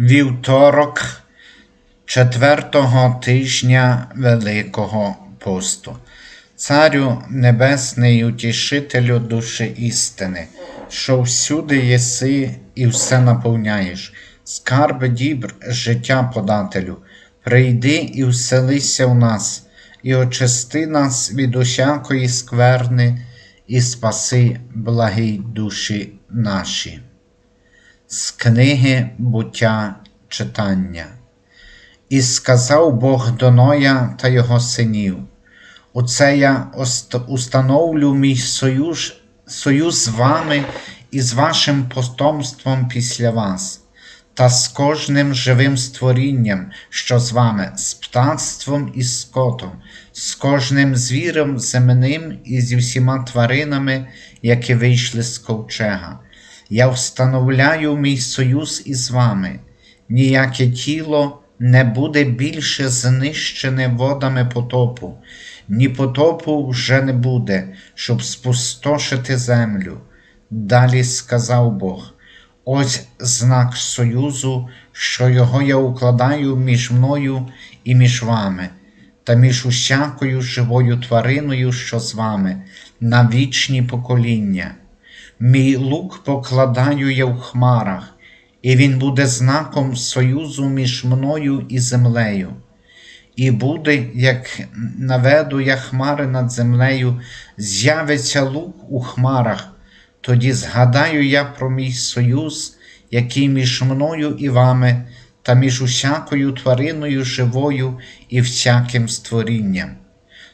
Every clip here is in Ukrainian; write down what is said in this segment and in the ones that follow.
Вівторок четвертого тижня Великого посту. Царю Небесний, утішителю душі істини, що всюди єси і все наповняєш, скарби дібр, життя подателю, прийди і вселися в нас, і очисти нас від усякої скверни, і спаси благій душі наші. З книги буття читання. І сказав Бог до Ноя та його синів: Оце я установлю мій союз, союз з вами і з вашим потомством після вас, та з кожним живим створінням, що з вами, з птацтвом і скотом, з кожним звіром земним і зі всіма тваринами, які вийшли з ковчега. Я встановляю мій союз із вами, ніяке тіло не буде більше знищене водами потопу, ні потопу вже не буде, щоб спустошити землю. Далі сказав Бог: ось знак союзу, що його я укладаю між мною і між вами, та між усякою живою твариною, що з вами, на вічні покоління. Мій лук покладаю я в хмарах, і він буде знаком союзу між мною і землею. І буде, як наведу я хмари над землею, з'явиться лук у хмарах, тоді згадаю я про мій союз, який між мною і вами, та між усякою твариною живою і всяким створінням.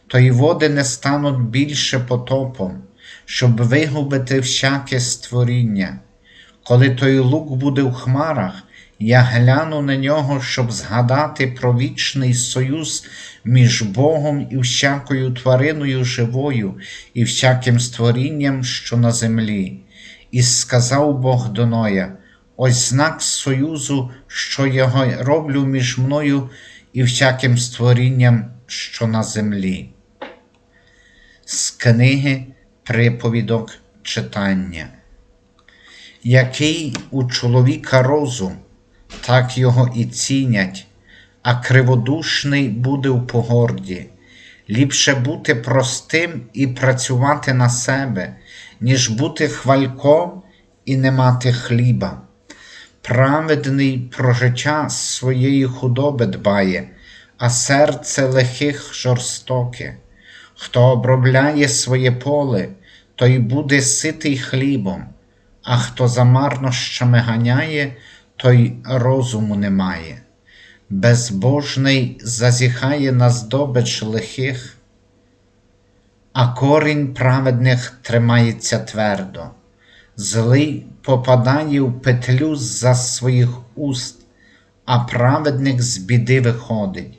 То й води не стануть більше потопом, щоб вигубити всяке створіння. Коли той лук буде в хмарах, я гляну на нього, щоб згадати про вічний союз між Богом і всякою твариною живою і всяким створінням, що на землі. І сказав Бог до Ноя: ось знак союзу, що його роблю між мною і всяким створінням, що на землі. З книги приповідок читання. Який у чоловіка розум, так його і цінять, а криводушний буде в погорді. Ліпше бути простим і працювати на себе, ніж бути хвальком і не мати хліба. Праведний про життя своєї худоби дбає, а серце лихих жорстоке. Хто обробляє своє поле, той буде ситий хлібом, а хто за марнощами ганяє, той розуму не має. Безбожний зазіхає на здобич лихих, а корінь праведних тримається твердо. Злий попадає в петлю за своїх уст, а праведник з біди виходить.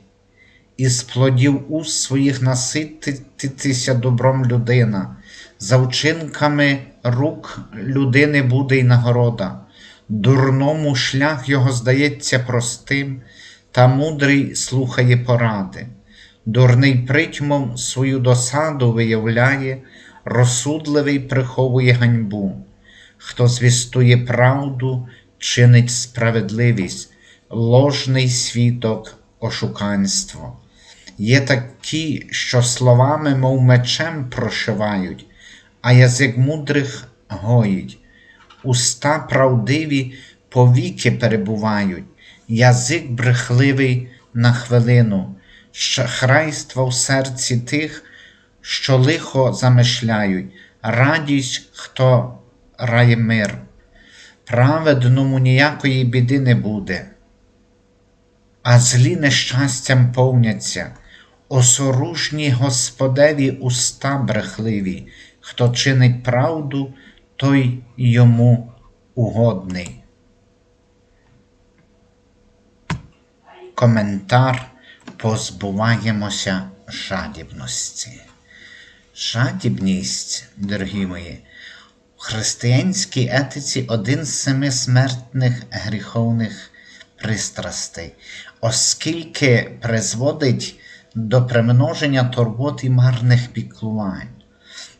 Із плодів уст своїх насититися добром людина, за вчинками рук людини буде й нагорода, дурному шлях його здається простим, та мудрий слухає поради. Дурний притьмом свою досаду виявляє, розсудливий приховує ганьбу. Хто звістує правду, чинить справедливість, ложний світок ошуканство. Є такі, що словами, мов мечем прошивають, а язик мудрих гоїть. Уста правдиві повіки перебувають, язик брехливий на хвилину, шахрайство в серці тих, що лихо замишляють, радість, хто рає мир. Праведному ніякої біди не буде, а злі нещастям повняться, осоружні Господеві уста брехливі, хто чинить правду, той йому угодний. Коментар позбуваємося жадібності. Жадібність, дорогі мої, в християнській етиці один з семи смертних гріховних пристрастей, оскільки призводить до примноження турбот і марних піклувань.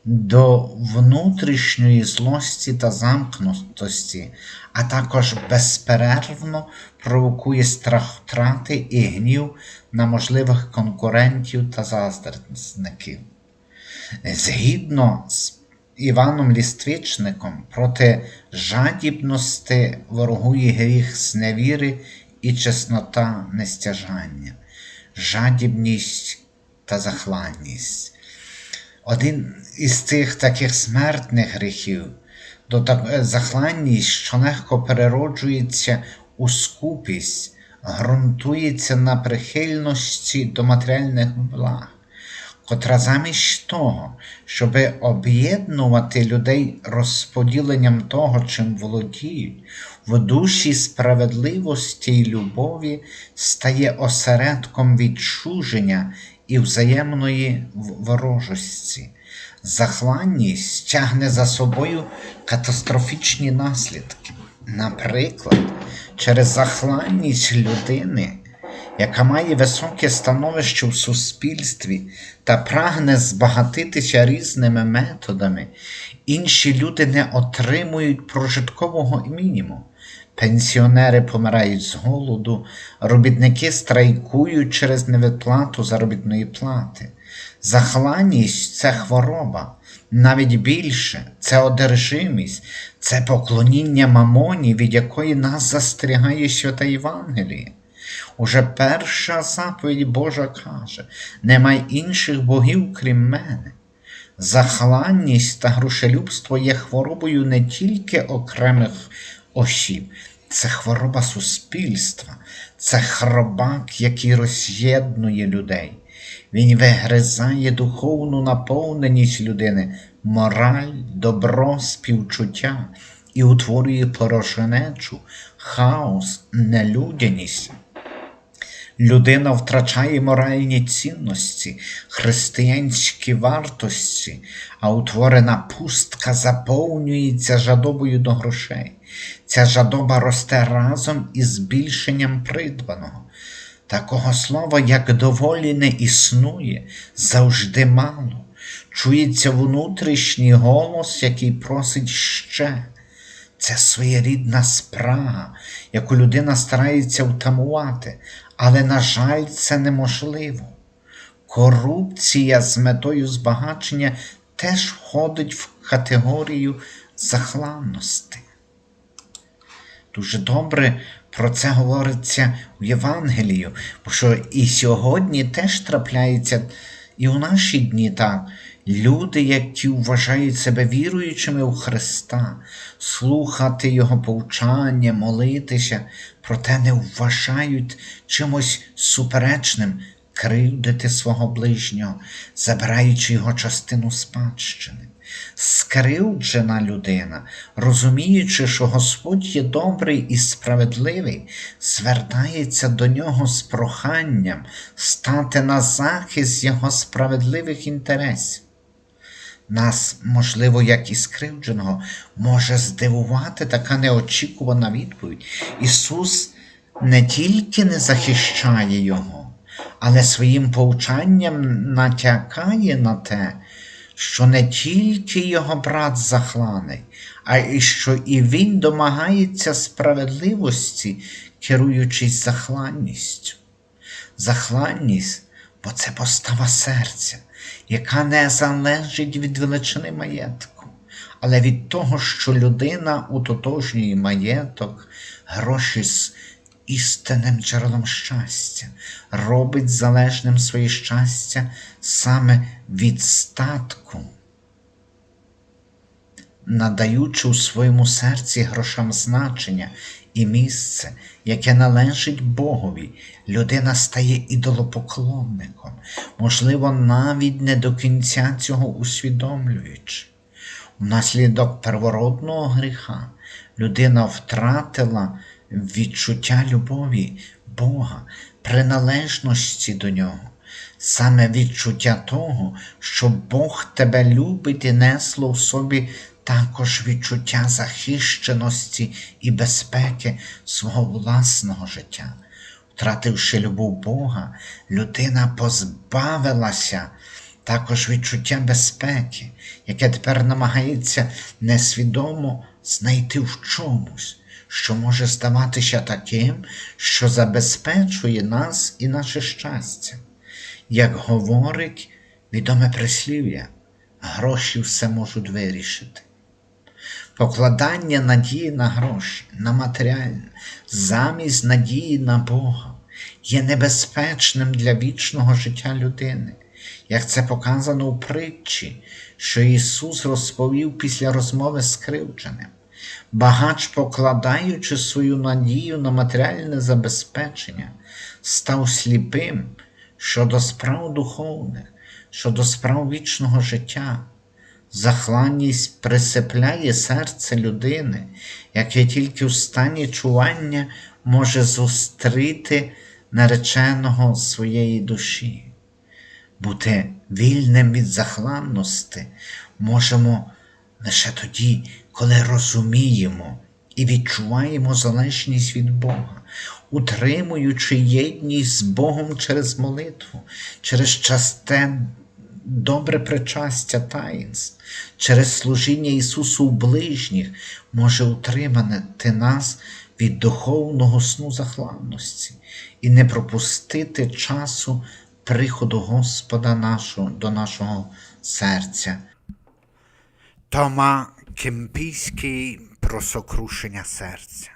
до внутрішньої злості та замкнутості, а також безперервно провокує страх втрати і гнів на можливих конкурентів та заздрісників. Згідно з Іваном Ліствічником, проти жадібності ворогує гріх зневіри і чеснота нестяжання, жадібність та захланність. Один із цих таких смертних гріхів до так- захланність, що легко перероджується у скупість, ґрунтується на прихильності до матеріальних благ котра замість того, щоб об'єднувати людей розподіленням того, чим володіють, в душі справедливості й любові стає осередком відчуження і взаємної ворожості. Захланність тягне за собою катастрофічні наслідки. Наприклад, через захланність людини яка має високе становище в суспільстві та прагне збагатитися різними методами, інші люди не отримують прожиткового мінімуму. Пенсіонери помирають з голоду, робітники страйкують через невиплату заробітної плати. Захланність це хвороба, навіть більше це одержимість, це поклоніння мамоні, від якої нас застерігає свята Євангеліє. Уже перша заповідь Божа каже: немає інших богів, крім мене. Захланність та грошелюбство є хворобою не тільки окремих осіб, це хвороба суспільства, це хробак, який роз'єднує людей. Він вигризає духовну наповненість людини, мораль, добро, співчуття і утворює порожнечу, хаос, нелюдяність. Людина втрачає моральні цінності, християнські вартості, а утворена пустка заповнюється жадобою до грошей. Ця жадоба росте разом із збільшенням придбаного. Такого слова, як доволі, не існує, завжди мало. Чується внутрішній голос, який просить ще. Це своєрідна спрага, яку людина старається втамувати, але, на жаль, це неможливо. Корупція з метою збагачення теж входить в категорію захланності. Дуже добре про це говориться в Євангелію, бо що і сьогодні теж трапляється, і у наші дні так. Люди, які вважають себе віруючими у Христа, слухати Його повчання, молитися, проте не вважають чимось суперечним кривдити свого ближнього, забираючи його частину спадщини. Скривджена людина, розуміючи, що Господь є добрий і справедливий, звертається до нього з проханням стати на захист його справедливих інтересів. Нас, можливо, як і скривдженого, може здивувати така неочікувана відповідь. Ісус не тільки не захищає Його, але своїм повчанням натякає на те, що не тільки його брат захланий, а й що і він домагається справедливості, керуючись захланністю. Захланність, бо це постава серця, яка не залежить від величини маєтку, але від того, що людина утотожнює маєток, гроші з істинним джерелом щастя, робить залежним своє щастя саме від статку. Надаючи у своєму серці грошам значення і місце, яке належить Богові, людина стає ідолопоклонником, можливо, навіть не до кінця цього усвідомлюючи. Внаслідок первородного гріха людина втратила відчуття любові Бога, приналежності до Нього, саме відчуття того, що Бог тебе любить і несло в собі також відчуття захищеності і безпеки свого власного життя. Втративши любов Бога, людина позбавилася також відчуття безпеки, яке тепер намагається несвідомо знайти в чомусь, що може здаватися таким, що забезпечує нас і наше щастя. Як говорить відоме прислів'я, гроші все можуть вирішити. Покладання надії на гроші, на матеріальне, замість надії на Бога є небезпечним для вічного життя людини, як це показано у притчі, що Ісус розповів після розмови з кривдженим. Багач, покладаючи свою надію на матеріальне забезпечення, став сліпим щодо справ духовних, щодо справ вічного життя. Захланність присипляє серце людини, яке тільки в стані чування може зустріти нареченого своєї душі. Бути вільним від захланності можемо лише тоді, коли розуміємо і відчуваємо залежність від Бога, утримуючи єдність з Богом через молитву, через часте добре причастя таїнств, через служіння Ісусу у ближніх може утримати нас від духовного сну захланності і не пропустити часу приходу Господа нашого до нашого серця. Тома Кемпійський про сокрушення серця.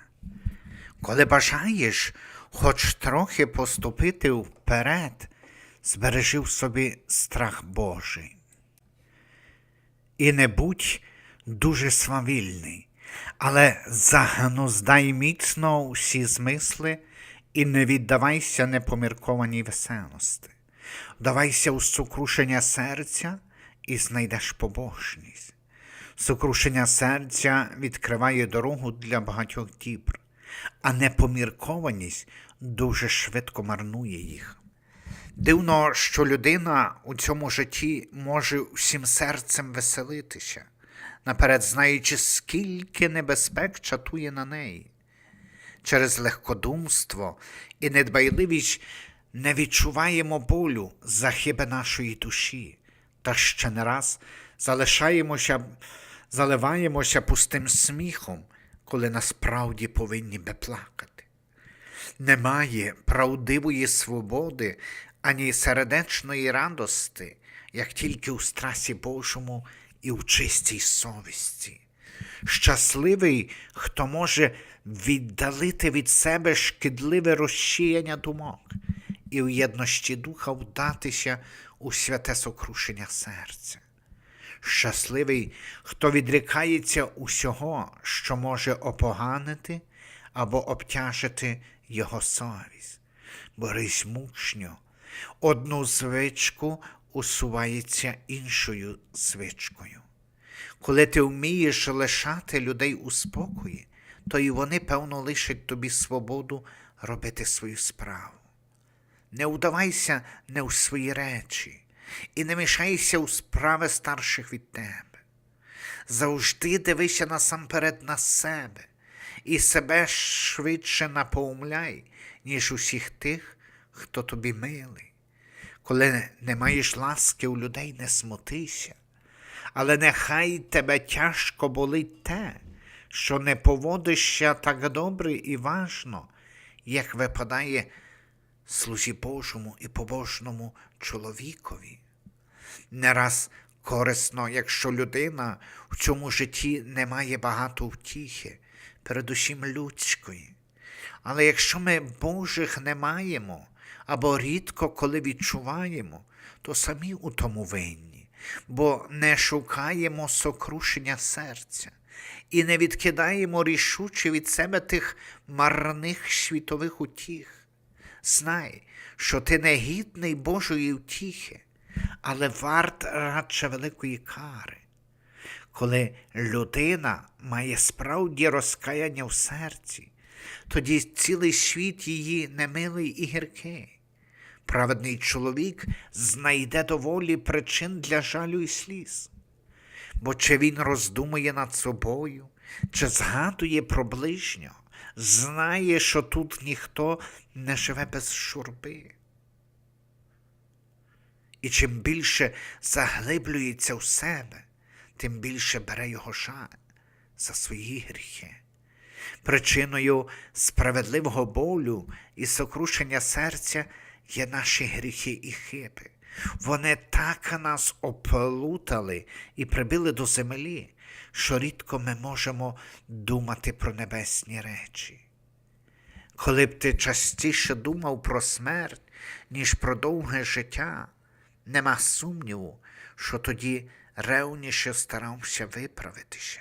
Коли бажаєш хоч трохи поступити вперед, збережи в собі страх Божий. І не будь дуже свавільний, але загнуздай міцно всі змисли і не віддавайся непоміркованій веселості. Вдавайся у сокрушення серця і знайдеш побожність. Сокрушення серця відкриває дорогу для багатьох дібр, а непоміркованість дуже швидко марнує їх. Дивно, що людина у цьому житті може всім серцем веселитися, наперед знаючи, скільки небезпек чатує на неї. Через легкодумство і недбайливість не відчуваємо болю за хиби нашої душі, та ще не раз залишаємося, заливаємося пустим сміхом, коли насправді повинні би плакати. Немає правдивої свободи ані сердечної радости, як тільки у страсі Божому і у чистій совісті. Щасливий, хто може віддалити від себе шкідливе розчіяння думок і у єдності духа вдатися у святе сокрушення серця. Щасливий, хто відрікається усього, що може опоганити або обтяжити його совість. Борись мучньо, одну звичку усувається іншою звичкою. Коли ти вмієш лишати людей у спокої, то і вони, певно, лишать тобі свободу робити свою справу. Не удавайся не у свої речі і не мішайся у справи старших від тебе. Завжди дивися насамперед на себе і себе швидше напоумляй, ніж усіх тих, хто тобі милий. Коли не маєш ласки у людей, не смутися, але нехай тебе тяжко болить те, що не поводишся так добре і важно, як випадає служі Божому і побожному чоловікові. Не раз корисно, якщо людина в цьому житті не має багато втіхи, передусім людської. Але якщо ми Божих не маємо або рідко коли відчуваємо, то самі у тому винні, бо не шукаємо сокрушення серця і не відкидаємо рішуче від себе тих марних світових утіх. Знай, що ти не гідний Божої втіхи, але варт радше великої кари. Коли людина має справді розкаяння в серці, тоді цілий світ її немилий і гіркий. Праведний чоловік знайде доволі причин для жалю і сліз. Бо чи він роздумує над собою, чи згадує про ближнього, знає, що тут ніхто не живе без шурби. І чим більше заглиблюється в себе, тим більше бере його жаль за свої гріхи. Причиною справедливого болю і сокрушення серця є наші гріхи і хиби. Вони так нас оплутали і прибили до землі, що рідко ми можемо думати про небесні речі. Коли б ти частіше думав про смерть, ніж про довге життя, нема сумніву, що тоді ревніше старався виправитися.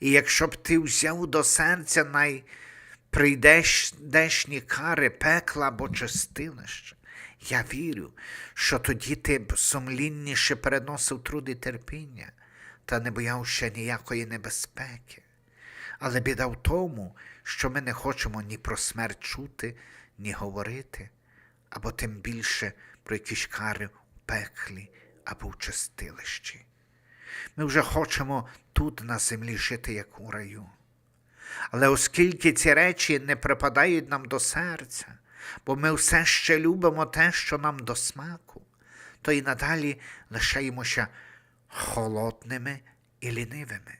І якщо б ти взяв до серця найприйдешні кари пекла або чистилища, я вірю, що тоді ти б сумлінніше переносив труди терпіння та не боявся ніякої небезпеки. Але біда в тому, що ми не хочемо ні про смерть чути, ні говорити, або тим більше про якісь кари в пеклі або в чистилищі. Ми вже хочемо тут на землі жити, як у раю. Але оскільки ці речі не припадають нам до серця, бо ми все ще любимо те, що нам до смаку, то і надалі лишаємося холодними і лінивими.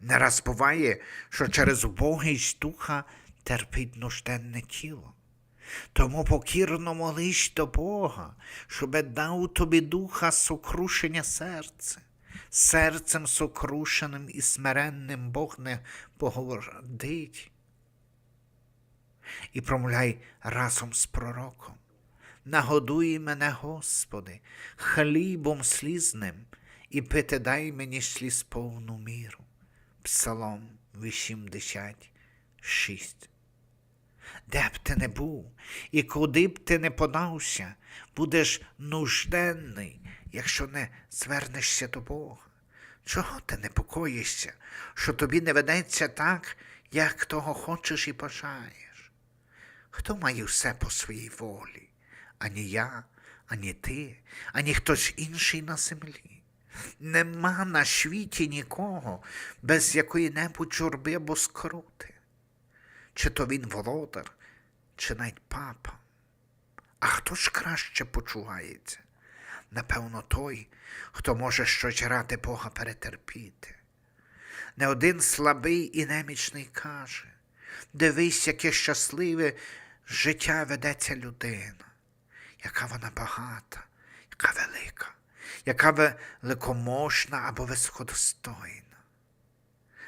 Не раз буває, що через убогість духа терпить нужденне тіло. Тому покірно молись до Бога, щоби дав тобі духа сокрушення серця. Серцем сокрушеним і смиренним Бог не погодить. І промовляй разом з пророком. Нагодуй мене, Господи, хлібом слізним, і пити дай мені сліз повну міру. Псалом 86. Де б ти не був, і куди б ти не подався, будеш нужденний, якщо не звернешся до Бога. Чого ти непокоїшся, що тобі не ведеться так, як того хочеш і бажаєш? Хто має все по своїй волі? Ані я, ані ти, ані хтось інший на землі. Нема на світі нікого без якої-небудь журби або скрути. Чи то він володар, чи навіть папа. А хто ж краще почувається? Напевно, той, хто може щось ради Бога перетерпіти. Не один слабий і немічний каже дивись, яке щасливе життя ведеться людина, яка вона багата, яка велика, яка великоможна або високодостойна.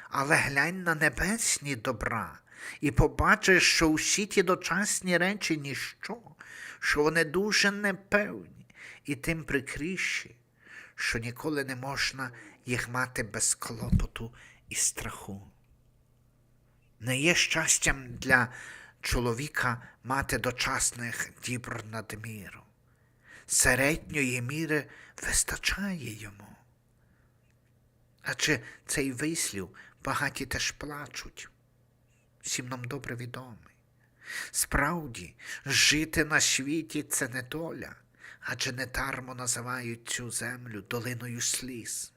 Але глянь на небесні добра і побачиш, що усі ті дочасні речі ніщо, що вони дуже непевні і тим прикріші, що ніколи не можна їх мати без клопоту і страху. Не є щастям для чоловіка мати дочасних дібр надміру. Середньої міри вистачає йому. Адже цей вислів багаті теж плачуть. Всім нам добре відомий. Справді, жити на світі це не доля, адже не дармо називають цю землю долиною сліз.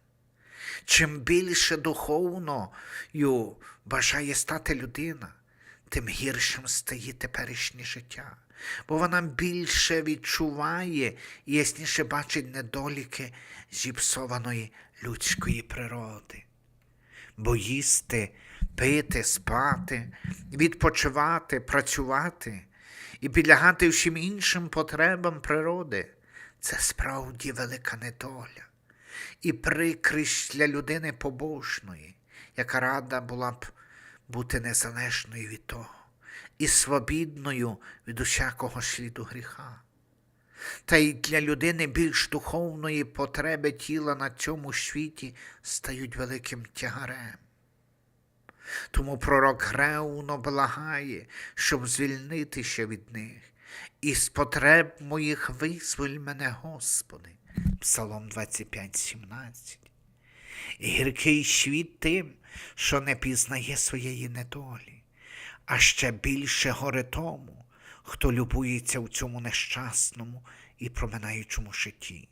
Чим більше духовною бажає стати людина, тим гіршим стає теперішнє життя, бо вона більше відчуває і ясніше бачить недоліки зіпсованої людської природи. Бо їсти, пити, спати, відпочивати, працювати і підлягати всім іншим потребам природи це справді велика недоля і прикрість для людини побожної, яка рада була б бути незалежною від того і свобідною від усякого сліду гріха. Та й для людини більш духовної потреби тіла на цьому світі стають великим тягарем. Тому пророк Греуно благає, щоб звільнитися від них, і з потреб моїх визволь мене, Господи. Псалом 25, 17. І гіркий світ тим, що не пізнає своєї недолі, а ще більше горе тому, хто любується в цьому нещасному і проминаючому житті.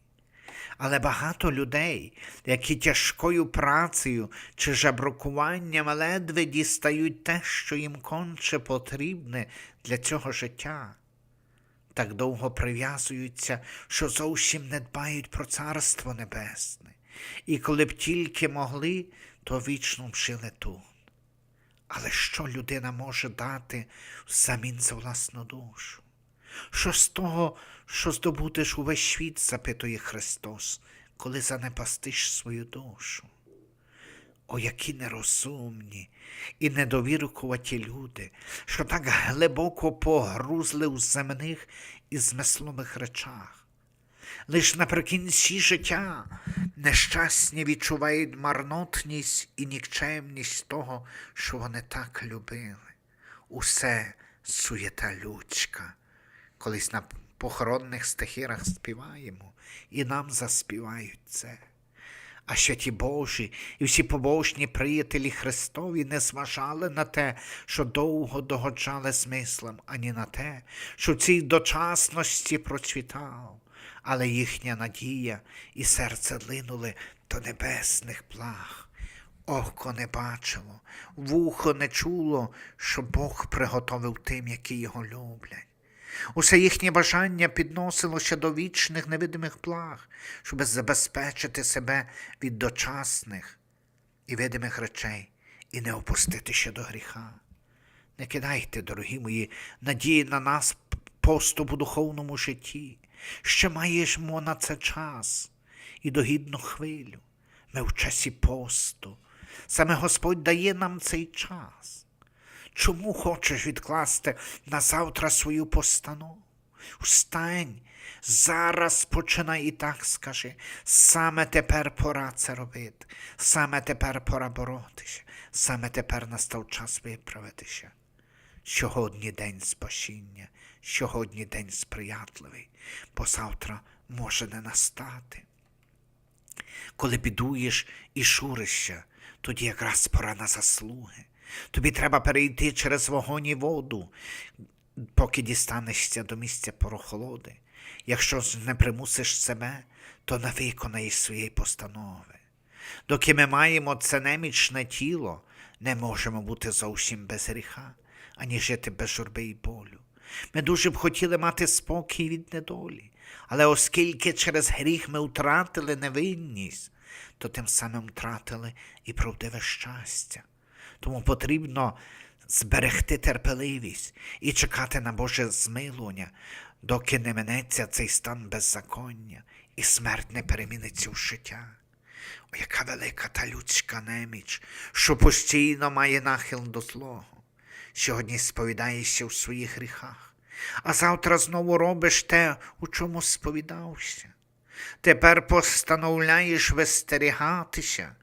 Але багато людей, які тяжкою працею чи жаброкуванням ледве дістають те, що їм конче потрібне для цього життя, так довго прив'язуються, що зовсім не дбають про Царство Небесне, і коли б тільки могли, то вічно б жили тут. Але що людина може дати взамін за власну душу? Що з того, що здобудеш увесь світ, запитує Христос, коли занепастиш свою душу? О, які нерозумні і недовіркуваті люди, що так глибоко погрузли у земних і змислових речах. Лиш наприкінці життя нещасні відчувають марнотність і нікчемність того, що вони так любили. Усе суєта людська. Колись на похоронних стихірах співаємо, і нам заспівають це. А ще ті Божі і всі побожні приятелі Христові не зважали на те, що довго догоджали змислам, ані на те, що в цій дочасності процвітав, але їхня надія і серце линули до небесних плах. Око не бачило, вухо не чуло, що Бог приготовив тим, які його люблять. Усе їхнє бажання підносилося до вічних невидимих благ, щоб забезпечити себе від дочасних і видимих речей і не опуститися до гріха. Не кидайте, дорогі мої, надії на нас поступ у духовному житті. Ще маємо на це час і догідну хвилю. Ми в часі посту. Саме Господь дає нам цей час. Чому хочеш відкласти на завтра свою постанову? Встань, зараз починай і так скажи. Саме тепер пора це робити, саме тепер пора боротися, саме тепер настав час виправитися. Сьогодні день спасіння, сьогодні день сприятливий, бо завтра може не настати. Коли бідуєш і шуришся, тоді якраз пора на заслуги. Тобі треба перейти через вогонь і воду, поки дістанешся до місця прохолоди. Якщо не примусиш себе, то не виконаєш своєї постанови. Доки ми маємо це немічне тіло, не можемо бути зовсім без гріха, ані жити без журби і болю. Ми дуже б хотіли мати спокій від недолі, але оскільки через гріх ми втратили невинність, то тим самим втратили і правдиве щастя. Тому потрібно зберегти терпеливість і чекати на Боже змилування, доки не минеться цей стан беззаконня і смерть не переміниться в життя. О, яка велика та людська неміч, що постійно має нахил до злого. Сьогодні сповідаєшся у своїх гріхах, а завтра знову робиш те, у чому сповідався. Тепер постановляєш вистерігатися,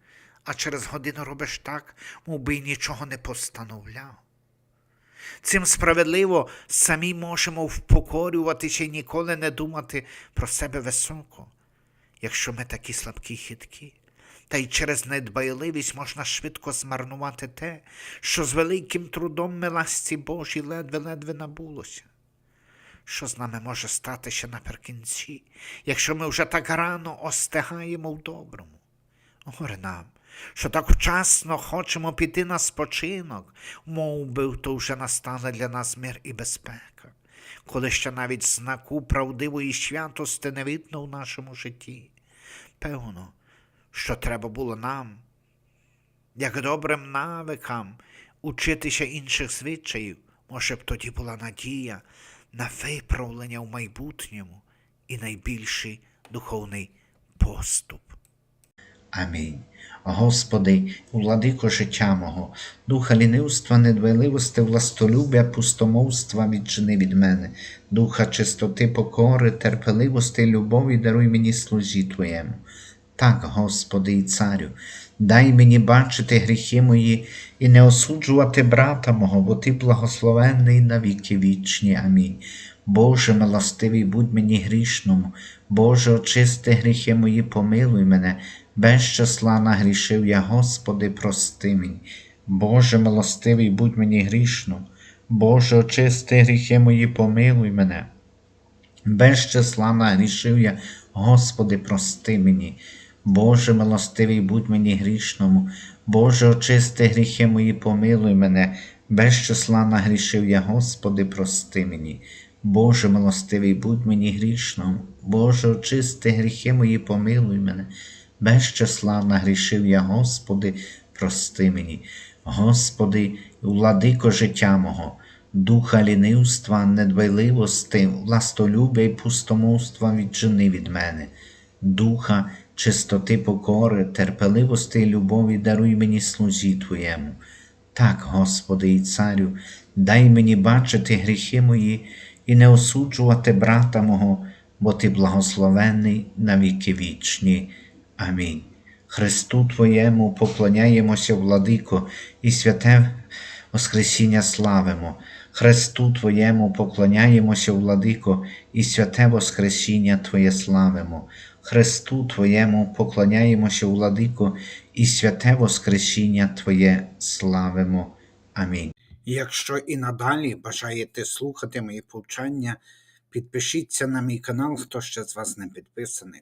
а через годину робиш так, мов би й нічого не постановляв. Цим справедливо самі можемо впокорюватися і ніколи не думати про себе високо, якщо ми такі слабкі хиткі. Та й через недбайливість можна швидко змарнувати те, що з великим трудом миласті Божій ледве-ледве набулося. Що з нами може статися наприкінці, якщо ми вже так рано остигаємо в доброму? Горе нам, що так вчасно хочемо піти на спочинок, мов би то вже настане для нас мир і безпека, коли ще навіть знаку правдивої святости не видно в нашому житті. Певно, що треба було нам, як добрим навикам, учитися інших звичаїв, може б тоді була надія на виправлення в майбутньому і найбільший духовний поступ. Амінь. Господи, владико життя мого, духа лінивства, недбайливости, властолюбя, пустомовства відчини від мене, духа чистоти, покори, терпеливости, любові даруй мені служі Твоєму. Так, Господи і Царю, дай мені бачити гріхи мої і не осуджувати брата мого, бо Ти благословенний на віки вічні. Амінь. Боже милостивий, будь мені грішному, Боже, очисти гріхи мої, помилуй мене, без числа нагрішив я, Господи, прости мені. Боже милостивий, будь мені грішному, Боже, очисти гріхи мої, помилуй мене. Без числа нагрішив я, Господи, прости мені. Боже милостивий, будь мені грішному, Боже, очисти гріхи мої, помилуй мене, без числа нагрішив я, Господи, прости мені. Боже милостивий, будь мені грішним, Боже, очисти гріхи мої, помилуй мене. Безчиславна грішив я, Господи, прости мені. Господи, владико життя мого, духа лінивства, недбайливости, властолюбя і пустомовства віджени від мене, духа чистоти покори, терпеливости і любові даруй мені слузі Твоєму. Так, Господи і Царю, дай мені бачити гріхи мої і не осуджувати брата мого, бо Ти благословенний на віки вічні. Амінь. Христу Твоєму поклоняємося, владико, і святе Воскресіння славимо. Христу Твоєму поклоняємося, владико, і святе Воскресіння Твоє славимо. Христу Твоєму поклоняємося, владико, і святе Воскресіння Твоє славимо. Амінь. Якщо і надалі бажаєте слухати мої повчання, підпишіться на мій канал, хто ще з вас не підписаний.